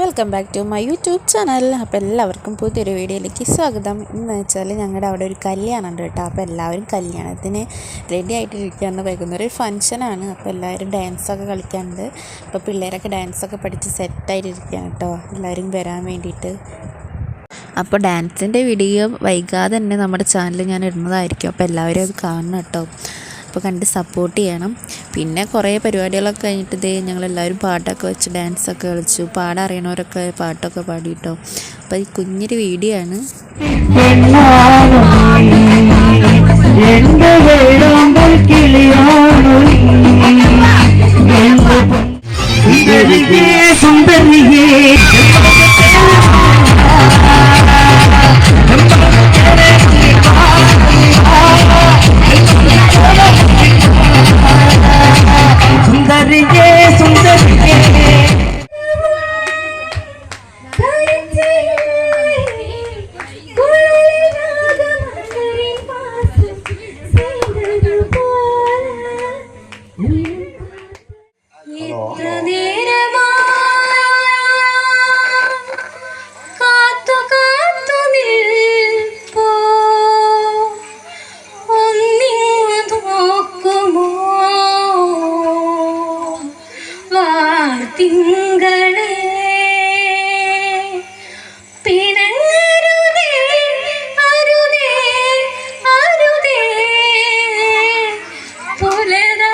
Welcome back to my YouTube channel. അപ്പോൾ എല്ലാവർക്കും പുതിയൊരു വീഡിയോയിലേക്ക് സ്വാഗതം. എന്ന് വെച്ചാൽ ഞങ്ങളുടെ അവിടെ ഒരു കല്യാണം ഉണ്ട് കേട്ടോ. അപ്പോൾ എല്ലാവരും കല്യാണത്തിന് റെഡി ആയിട്ടിരിക്കുകയാണ്. വൈകുന്നേരം ഒരു ഫംഗ്ഷനാണ് അപ്പോൾ എല്ലാവരും ഡാൻസൊക്കെ കളിക്കാനുണ്ട്. അപ്പോൾ പിള്ളേരൊക്കെ ഡാൻസൊക്കെ പഠിച്ച് സെറ്റായിട്ടിരിക്കുകയാണ് കേട്ടോ. എല്ലാവരും വരാൻ വേണ്ടിയിട്ട്. അപ്പോൾ ഡാൻസിന്റെ വീഡിയോ വൈകാതെ തന്നെ നമ്മുടെ ചാനൽ ഞാൻ ഇടുന്നതായിരിക്കും. അപ്പോൾ എല്ലാവരും അത് കാണണം കേട്ടോ. അപ്പോൾ കണ്ട് സപ്പോർട്ട് ചെയ്യണം. പിന്നെ കുറേ പരിപാടികളൊക്കെ കഴിഞ്ഞിട്ട് ഇതേ ഞങ്ങളെല്ലാവരും പാട്ടൊക്കെ വെച്ച് ഡാൻസൊക്കെ കളിച്ചു. പാടാൻ അറിയണവരൊക്കെ പാട്ടൊക്കെ പാടി കേട്ടോ അപ്പോൾ ഈ കുഞ്ഞൊരു വീഡിയോ ആണ് വാർത്തിങ്കളെ പിണങ്ങരുതേ അരുതേ അരുതേ. പുലരാ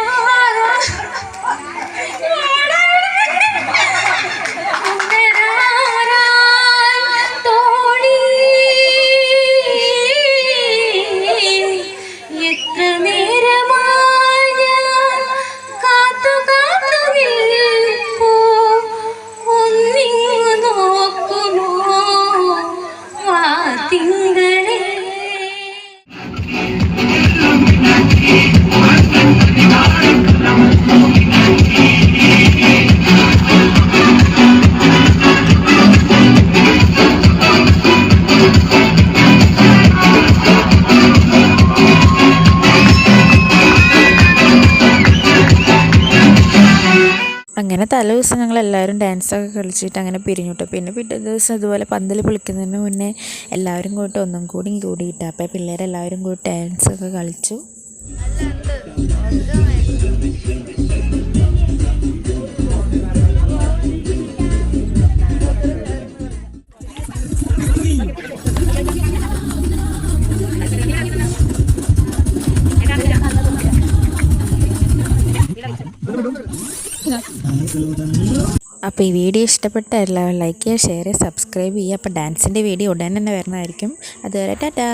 എത്ര നേരമായി അങ്ങനെ തലേ ദിവസം ഞങ്ങൾ എല്ലാവരും ഡാൻസൊക്കെ കളിച്ചിട്ട് അങ്ങനെ പിരിഞ്ഞുട്ടു പിന്നെ പിറ്റേ ദിവസം ഇതുപോലെ പന്തൽ പൊളിക്കുന്നതിന് മുന്നേ എല്ലാവരും കൂട്ട് ഒന്നും കൂടി കൂടിയിട്ട് അപ്പോൾ പിള്ളേരെല്ലാവരും കൂടി ഡാൻസൊക്കെ കളിച്ചു. അപ്പോൾ ഈ വീഡിയോ ഇഷ്ടപ്പെട്ട എല്ലാവരും ലൈക്ക് ചെയ്യുക ഷെയർ ചെയ്യുക സബ്സ്ക്രൈബ് ചെയ്യുക. അപ്പോൾ ഡാൻസിന്റെ വീഡിയോ ഉടൻ തന്നെ വരുന്നതായിരിക്കും. അതുവരെ ടാറ്റാ.